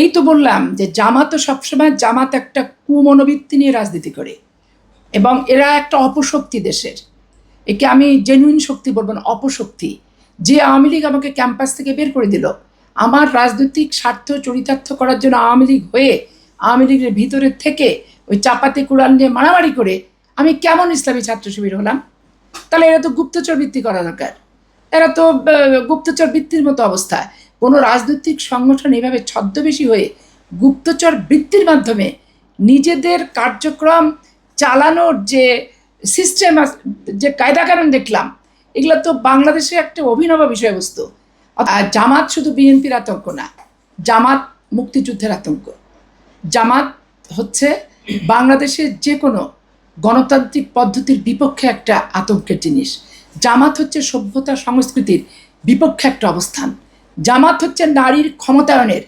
এই তো বললাম যে জামাত সবসময় জামাত একটা কুমনোবৃত্তি নিয়ে রাজনীতি করে। এবং এরা একটা অপশক্তি দেশের। একে আমি জেনুইন শক্তি বলব না, অপশক্তি। যে আওয়ামী লীগ আমাকে ক্যাম্পাস থেকে বের করে দিল, আমার রাজনৈতিক স্বার্থ চরিতার্থ করার জন্য আওয়ামী লীগ হয়ে, আওয়ামী লীগের ভিতরে থেকে ওই চাপাতি কুড়াল নিয়ে মারামারি করে আমি কেমন ইসলামী ছাত্র শিবির হলাম? তাহলে এরা তো গুপ্তচর বৃত্তি করা দরকার। এরা তো গুপ্তচর বৃত্তির মতো অবস্থা। কোনো রাজনৈতিক সংগঠন এভাবে ছদ্মবেশী হয়ে গুপ্তচর বৃত্তির মাধ্যমে নিজেদের কার্যক্রম চালানোর যে সিস্টেম যে কায়দাকানুন দেখলাম, এগুলো তো বাংলাদেশে একটা অভিনব বিষয়বস্তু। জামাত শুধু বিএনপির আতঙ্ক না, জামাত মুক্তিযুদ্ধের আতঙ্ক। জামাত হচ্ছে বাংলাদেশের যে কোনো গণতান্ত্রিক পদ্ধতির বিপক্ষে একটা আতঙ্কের জিনিস। জামাত হচ্ছে সভ্যতা সংস্কৃতির বিপক্ষে একটা অবস্থান। জামাত হচ্ছে নারীর ক্ষমতায়নের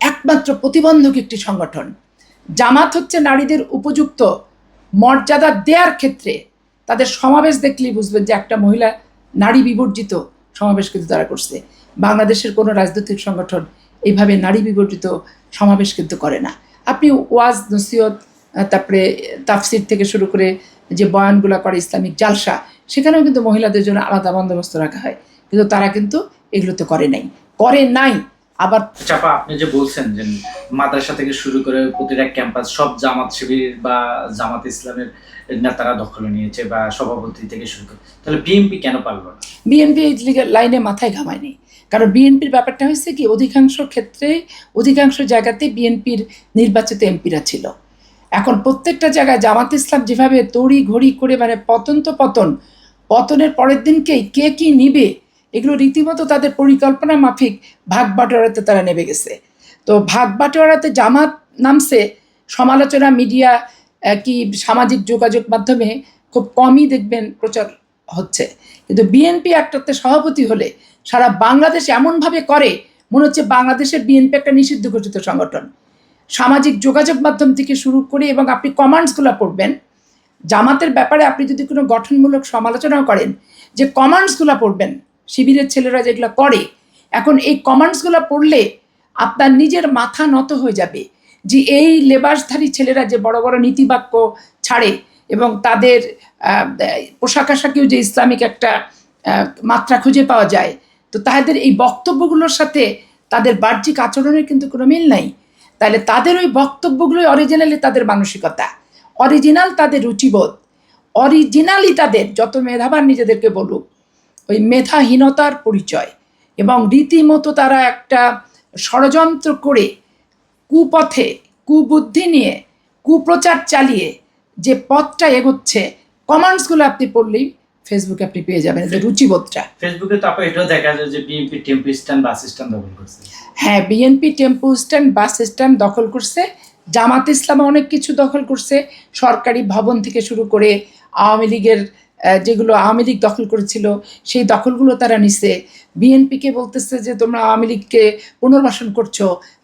একমাত্র প্রতিবন্ধক একটি সংগঠন। জামাত হচ্ছে নারীদের উপযুক্ত মর্যাদা দেওয়ার ক্ষেত্রে তাদের সমাবেশ দেখলেই বুঝবেন যে একটা মহিলা নারী বিবর্জিত সমাবেশ কিন্তু তারা করছে। বাংলাদেশের কোনো রাজনৈতিক সংগঠন এইভাবে নারী বিবর্জিত সমাবেশ কিন্তু করে না। আপনি ওয়াজ নসিহত আহ, তারপরে তাফসির থেকে শুরু করে যে বয়ানগুলো করে ইসলামিক জালসা সেখানেও কিন্তু মহিলাদের জন্য আলাদা বন্দোবস্ত রাখা হয়। কিন্তু তারা কিন্তু এগুলোতে করে নাই। করে নাই আবার চাপা আপনি যে বলছেন যে মাদ্রাসা থেকে শুরু করে প্রতিটা ক্যাম্পাস সব জামাত শিবির বা জামাত ইসলামের নেতারা দখলে নিয়েছে বা সভাপতি থেকে শুরু করে। তাহলে বিএনপি কেন পারল না? বিএনপি এই লাইনে মাথায় ঘামায়নি। কারণ বিএনপির ব্যাপারটা হয়েছে কি অধিকাংশ ক্ষেত্রে অধিকাংশ জায়গাতে বিএনপির নির্বাচিত এমপিরা ছিল। এখন প্রত্যেকটা জায়গায় জামাত ইসলাম যেভাবে তড়ি ঘড়ি করে মানে পতন তো পতন পতনের পরের দিনকেই কে কি নিবে এগুলো রীতিমতো তাদের পরিকল্পনা মাফিক ভাগ বাটোয়ারাতে তারা নেমে গেছে। তো ভাগ বাটোয়ারাতে জামাত নামছে, সমালোচনা, মিডিয়া কি সামাজিক যোগাযোগ মাধ্যমে খুব কমই দেখবেন প্রচার হচ্ছে। কিন্তু বিএনপি একটাতে সভাপতি হলে সারা বাংলাদেশ এমনভাবে করে, মনে হচ্ছে বাংলাদেশের বিএনপি একটা নিষিদ্ধ ঘোষিত সংগঠন। সামাজিক যোগাযোগ মাধ্যম থেকে শুরু করে এবং আপনি কমান্ডসগুলো পড়বেন, জামাতের ব্যাপারে আপনি যদি কোনো গঠনমূলক সমালোচনাও করেন, যে কমান্ডসগুলো পড়বেন শিবিরের ছেলেরা যেগুলো করে এখন এই কমান্ডসগুলো পড়লে আপনার নিজের মাথা নত হয়ে যাবে যে এই লেবাসধারী ছেলেরা যে বড় বড় নীতিবাক্য ছাড়ে এবং তাদের পোশাক আশাকেও যে ইসলামিক একটা মাত্রা খুঁজে পাওয়া যায়, তো তাদের এই বক্তব্যগুলোর সাথে তাদের বাহ্যিক আচরণের কিন্তু কোনো মিল নাই। তাহলে তাদের ওই বক্তব্যগুলোই অরিজিনালি তাদের মানসিকতা। অরিজিনাল তাদের রুচিবোধ। অরিজিনালি তাদের, যত মেধাবান নিজেদেরকে বলুক ওই মেধাহীনতার পরিচয় এবং রীতিমতো তারা একটা ষড়যন্ত্র করে কুপথে কুবুদ্ধি নিয়ে কুপ্রচার চালিয়ে যে পথটা এগোচ্ছে কমান্ডসগুলো আপনি পড়লেই ফেসবুকে আপনি পেয়ে যাবেন যে রুচিবোধটা। ফেসবুকে তো আপনার এটাও দেখা যায় যে BNP tempo stand bus stand দখল করছে। হ্যাঁ BNP tempo stand bus stand দখল করছে জামাত ইসলামে অনেক কিছু দখল করছে সরকারি ভবন থেকে শুরু করে আওয়ামী লীগের যেগুলো আওয়ামী লীগ দখল করেছিল, সেই দখলগুলো তারা নিছে। বিএনপিকে বলতেছে যে, তোমরা আওয়ামী লীগকে পুনর্বাসন করছ।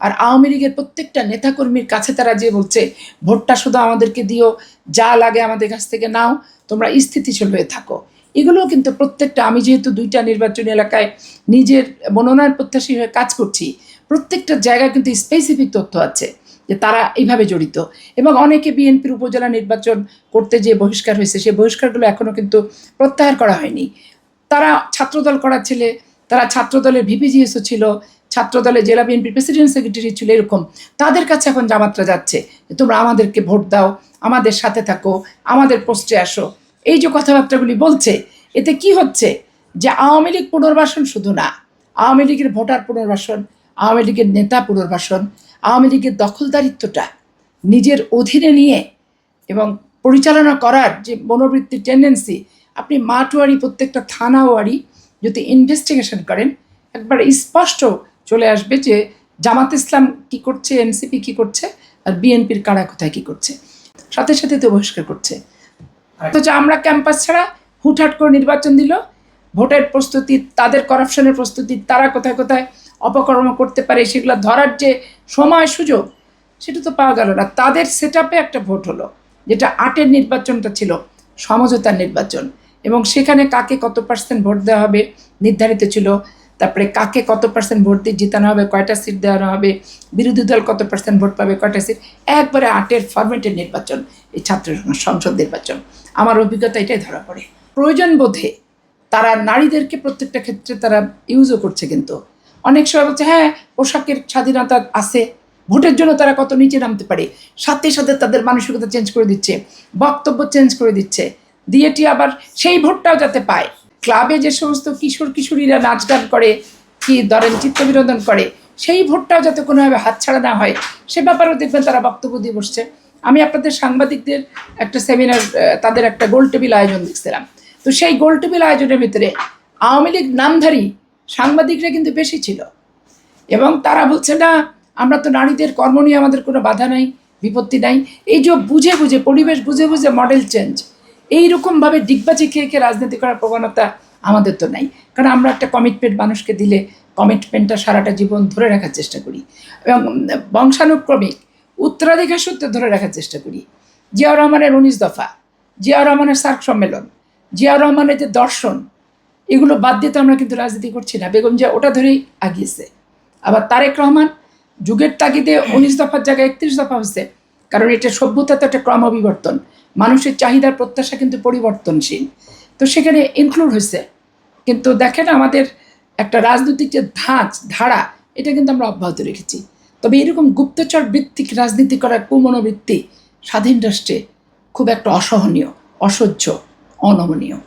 আর আওয়ামী লীগের প্রত্যেকটা নেতাকর্মীর কাছে তারা যে বলছে, ভোটটা শুধু আমাদেরকে দিও, যা লাগে আমাদের কাছ থেকে নাও, তোমরা স্থিতিশীল হয়ে থাকো। এগুলোও কিন্তু প্রত্যেকটা, আমি যেহেতু দুইটা নির্বাচনী এলাকায় নিজের মনোনয়ন প্রত্যাশী হয়ে কাজ করছি প্রত্যেকটা জায়গায় কিন্তু স্পেসিফিক তথ্য আছে যে তারা এইভাবে জড়িত। এবং অনেকে বিএনপির উপজেলা নির্বাচন করতে যে বহিষ্কার হয়েছে, সেই বহিষ্কারগুলো এখনও কিন্তু প্রত্যাহার করা হয়নি। তারা ছাত্রদল করার ছেলে, তারা ছাত্রদলের ভিপিজিএসও ছিল, ছাত্রদলের জেলা বিএনপির প্রেসিডেন্ট সেক্রেটারি ছিল, এরকম। তাদের কাছে এখন জামাতরা যাচ্ছে যে তোমরা আমাদেরকে ভোট দাও, আমাদের সাথে থাকো, আমাদের পোস্টে আসো। এই যে কথাবার্তাগুলি বলছে, এতে কি হচ্ছে? যে আওয়ামী লীগ পুনর্বাসন শুধু না, আওয়ামী লীগের ভোটার পুনর্বাসন আওয়ামী লীগের নেতা পুনর্বাসন আওয়ামী লীগের দখলদারিত্বটা নিজের অধীনে নিয়ে এবং পরিচালনা করার যে মনোবৃত্তি টেন্ডেন্সি আপনি মাঠওয়ারি প্রত্যেকটা থানাওয়ারি যদি ইনভেস্টিগেশন করেন একবার স্পষ্ট চলে আসবে যে জামাত ইসলাম কি করছে এনসিপি কি করছে আর বিএনপির কারা কোথায় কি করছে। সাথে সাথে তো বহিষ্কার করছে। অথচ আমরা ক্যাম্পাস ছাড়া হুটহাট করে নির্বাচন দিল ভোটের প্রস্তুতি তাদের করাপশনের প্রস্তুতি তারা কোথায় কোথায় অপকর্ম করতে পারে, সেগুলো ধরার যে সময় সুযোগ, সেটা তো পাওয়া গেল না। তাদের সেট একটা ভোট হলো, যেটা আটের নির্বাচনটা ছিল, সমঝোতার নির্বাচন। এবং সেখানে কাকে কত পার্সেন্ট ভোট দেওয়া হবে নির্ধারিত ছিল, তারপরে কাকে কত পার্সেন্ট ভোট দিয়ে জিতানো হবে, কয়টা সিট দেওয়ানো হবে, বিরোধী দল কত পার্সেন্ট ভোট পাবে, কয়টা সিট একবারে আটের ফরম্যাটের নির্বাচন, এই ছাত্র সংসদ নির্বাচন। আমার অভিজ্ঞতা এটাই ধরা পড়ে। প্রয়োজন বোধে তারা নারীদেরকে প্রত্যেকটা ক্ষেত্রে তারা ইউজও করছে কিন্তু। অনেক সময় বলছে হ্যাঁ পোশাকের স্বাধীনতা আছে, ভোটের জন্য তারা কত নিচে নামতে পারে, সাথে সাথে তাদের মানসিকতা চেঞ্জ করে দিচ্ছে, বক্তব্য চেঞ্জ করে দিচ্ছে দিয়েটি আবার সেই ভোটটাও যাতে পায়। ক্লাবে যে সমস্ত কিশোর কিশোরীরা নাচ গান করে, কি ধরেন চিত্ত বিনোদন করে, সেই ভোটটাও যাতে কোনোভাবে হাতছাড়া না হয়, সে ব্যাপারেও দেখবেন তারা বক্তব্য দিয়ে বসছে। আমি আপনাদের সাংবাদিকদের একটা সেমিনার তাদের একটা গোল টেবিল আয়োজন দেখছিলাম। তো সেই গোল টেবিল আয়োজনের ভিতরে আওয়ামী লীগ নামধারী সাংবাদিকরা কিন্তু বেশি ছিল। এবং তারা বলছে, না, আমরা তো নারীদের কর্ম নিয়ে আমাদের কোনো বাধা নাই, বিপত্তি নাই। এই যে বুঝে বুঝে, পরিবেশ বুঝে বুঝে মডেল চেঞ্জ এইরকমভাবে ডিগবাজি খেয়ে খেয়ে রাজনীতি করার প্রবণতা আমাদের তো নাই। কারণ আমরা একটা কমিটমেন্ট মানুষকে দিলে কমিটমেন্টটা সারাটা জীবন ধরে রাখার চেষ্টা করি। এবং বংশানুক্রমিক উত্তরাধিকার সূত্রে ধরে রাখার চেষ্টা করি। জিয়াউর রহমানের উনিশ দফা, জিয়াউর রহমানের সার্ক সম্মেলন, জিয়াউর রহমানের যে দর্শন এগুলো বাদ দিয়ে তো আমরা কিন্তু রাজনীতি করছি না। বেগম জিয়া ওটা ধরেই আগিয়েছে। আবার তারেক রহমান যুগের তাগিদে উনিশ দফার জায়গায় একত্রিশ দফা হচ্ছে কারণ এটা সভ্যতা তো একটা ক্রমবিবর্তন মানুষের চাহিদার প্রত্যাশা কিন্তু পরিবর্তনশীল। তো সেখানে ইনক্লুড হয়েছে। কিন্তু দেখেন আমাদের একটা রাজনৈতিক যে ধাঁচ, ধারা, এটা কিন্তু আমরা অব্যাহত রেখেছি। তবে এরকম গুপ্তচর ভিত্তিক রাজনীতি করার কুমনোবৃত্তি স্বাধীন রাষ্ট্রে খুব একটা অসহনীয়, অসহ্য, অনমনীয়।